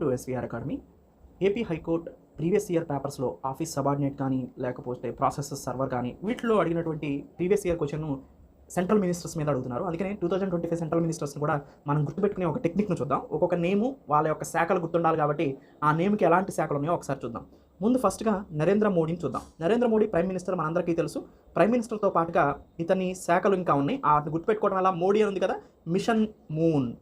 To SVR academy. AP high court previous year పేపర్స్లో office subordinate కానీ లేకపోతే processor server కానీ వీటిలో అడిగినటువంటి previous year question central ministers మీద అడుగుతున్నారు. అందుకనే two thousand twenty five central మినిస్టర్స్ని కూడా మనం గుర్తుపెట్టుకునే ఒక టెక్నిక్ను చూద్దాం. ఒక్కొక్క నేము వాళ్ళ యొక్క శాఖలు గుర్తుండాలి కాబట్టి ఆ నేమ్కి ఎలాంటి శాఖలు ఉన్నాయో ఒకసారి చూద్దాం. ముందు ఫస్ట్గా నరేంద్ర మోడీని చూద్దాం. నరేంద్ర మోడీ ప్రైమ్ మినిస్టర్ మనందరికీ తెలుసు. ప్రైమ్ మినిస్టర్తో పాటుగా ఇతని శాఖలు ఇంకా ఉన్నాయి. ఆ గుర్తుపెట్టుకోవడం వల్ల మోడీ అని ఉంది కదా? Mission moon.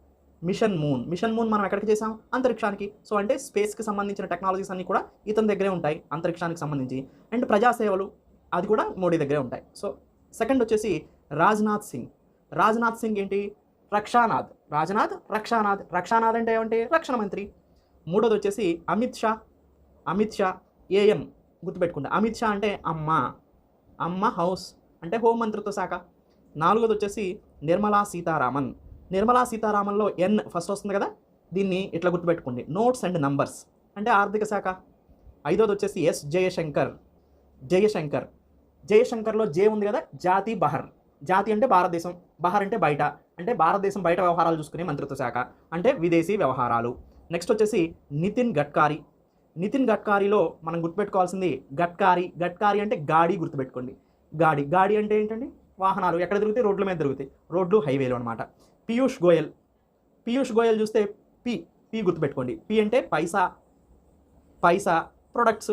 Mission moon. Mission moon మనం ఎక్కడికి చేసాం అంతరిక్షానికి. సో అంటే స్పేస్కి సంబంధించిన టెక్నాలజీస్ అన్నీ కూడా ఇతని దగ్గరే ఉంటాయి అంతరిక్షానికి సంబంధించి. అండ్ ప్రజాసేవలు అది కూడా మోడీ దగ్గరే ఉంటాయి. సో సెకండ్ వచ్చేసి రాజ్నాథ్ సింగ్. రాజ్నాథ్ సింగ్ ఏంటి? రక్షానాథ్. రాజ్నాథ్ రక్షానాథ్. రక్షానాథ్ అంటే ఏమంటే రక్షణ మంత్రి. మూడోది వచ్చేసి అమిత్ షా. అమిత్ షా ఏఎం. గుర్తుపెట్టుకుంటా అమిత్ షా అంటే అమ్మ. అమ్మ హౌస్. అంటే హోం మంత్రిత్వ శాఖ. నాలుగోది వచ్చేసి నిర్మలా సీతారామన్. నిర్మలా సీతారామన్లో ఎన్ ఫస్ట్ వస్తుంది కదా? దీన్ని ఇట్లా గుర్తుపెట్టుకోండి. నోట్స్ అండ్ నంబర్స్ అంటే ఆర్థిక శాఖ. ఐదోది వచ్చేసి ఎస్ జయశంకర్. జయశంకర్. జయశంకర్లో జే ఉంది కదా? జాతి బహర్. జాతి అంటే భారతదేశం. బహర్ అంటే బయట. అంటే భారతదేశం బయట వ్యవహారాలు చూసుకునే మంత్రిత్వ శాఖ. అంటే విదేశీ వ్యవహారాలు. నెక్స్ట్ వచ్చేసి నితిన్ గడ్కారీ. నితిన్ గడ్కారీలో మనం గుర్తుపెట్టుకోవాల్సింది గడ్కారీ. గడ్కారీ అంటే గాడి గుర్తుపెట్టుకోండి. గాడి. గాడి అంటే ఏంటండి? వాహనాలు. ఎక్కడ తిరుగుతాయి? రోడ్ల మీద తిరుగుతాయి. రోడ్లు హైవేలు అనమాట పీయూష్ గోయల్. పీయూష్ గోయల్ చూస్తే పి పి గుర్తుపెట్టుకోండి. పి అంటే paisa. Paisa products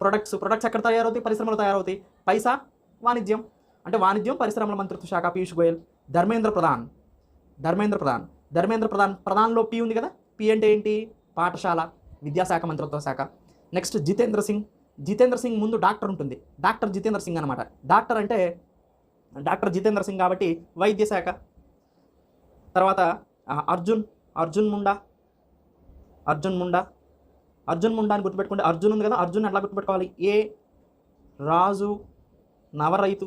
products products ఎక్కడ తయారవుతాయి? పరిశ్రమలు తయారవుతాయి. పైసా వాణిజ్యం. అంటే వాణిజ్యం పరిశ్రమల మంత్రిత్వ శాఖ పీయూష్ గోయల్. ధర్మేంద్ర ప్రధాన్. ధర్మేంద్ర ప్రధాన్. ధర్మేంద్ర ప్రధాన్ ప్రధాన్లో పి ఉంది కదా? పి అంటే ఏంటి? పాఠశాల విద్యాశాఖ మంత్రిత్వ శాఖ. నెక్స్ట్ జితేంద్ర సింగ్. జితేంద్ర సింగ్ ముందు డాక్టర్ ఉంటుంది. డాక్టర్ జితేంద్ర సింగ్ అనమాట డాక్టర్ అంటే డాక్టర్ జితేంద్ర సింగ్ కాబట్టి వైద్య శాఖ తర్వాత అర్జున్ అర్జున్ ముండా అర్జున్ ముండా అర్జున్ ముండా అని గుర్తుపెట్టుకుంటే అర్జున్ ఉంది కదా అర్జున్ ఎట్లా గుర్తుపెట్టుకోవాలి? ఏ రాజు నవరైతు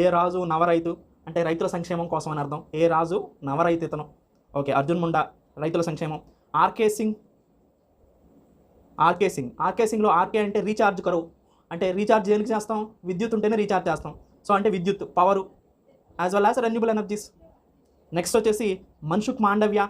ఏ రాజు నవరైతు అంటే రైతుల సంక్షేమం కోసం అని అర్థం. ఏ రాజు నవరైతు ఇతను. ఓకే అర్జున్ ముండా రైతుల సంక్షేమం. RK Singh RK Singh. RK సింగ్లో RK అంటే రీఛార్జ్ కరువు. అంటే రీఛార్జ్ దేనికి చేస్తాం? విద్యుత్ ఉంటేనే రీఛార్జ్ చేస్తాం. సో అంటే విద్యుత్ power as well as renewable energies next వచ్చేసి మన్షుక్ మాండవ్య.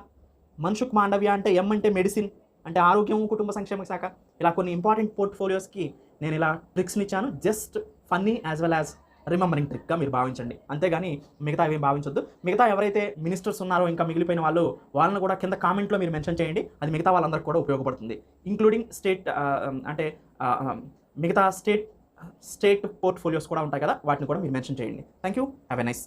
మన్షుక్ మాండవ్య అంటే ఎం అంటే మెడిసిన్ అంటే ఆరోగ్యం కుటుంబ సంక్షేమ శాఖ. ఇలా కొన్ని ఇంపార్టెంట్ పోర్ట్ఫోలియోస్కి నేను ఇలా ట్రిక్స్ని ఇచ్చాను. Just funny as well as remembering ట్రిక్గా మీరు భావించండి. అంతేగాని మిగతా ఏం భావించొద్దు. మిగతా ఎవరైతే మినిస్టర్స్ ఉన్నారో ఇంకా మిగిలిపోయిన వాళ్ళు వాళ్ళని కూడా కింద కామెంట్లో మీరు మెన్షన్ చేయండి. అది మిగతా వాళ్ళందరికీ కూడా ఉపయోగపడుతుంది. ఇంక్లూడింగ్ స్టేట్ అంటే మిగతా స్టేట్ స్టేట్ పోర్ట్ఫోలియోస్ కూడా ఉంటాయి కదా వాటిని కూడా మీరు మెన్షన్ చేయండి. Thank you have a nice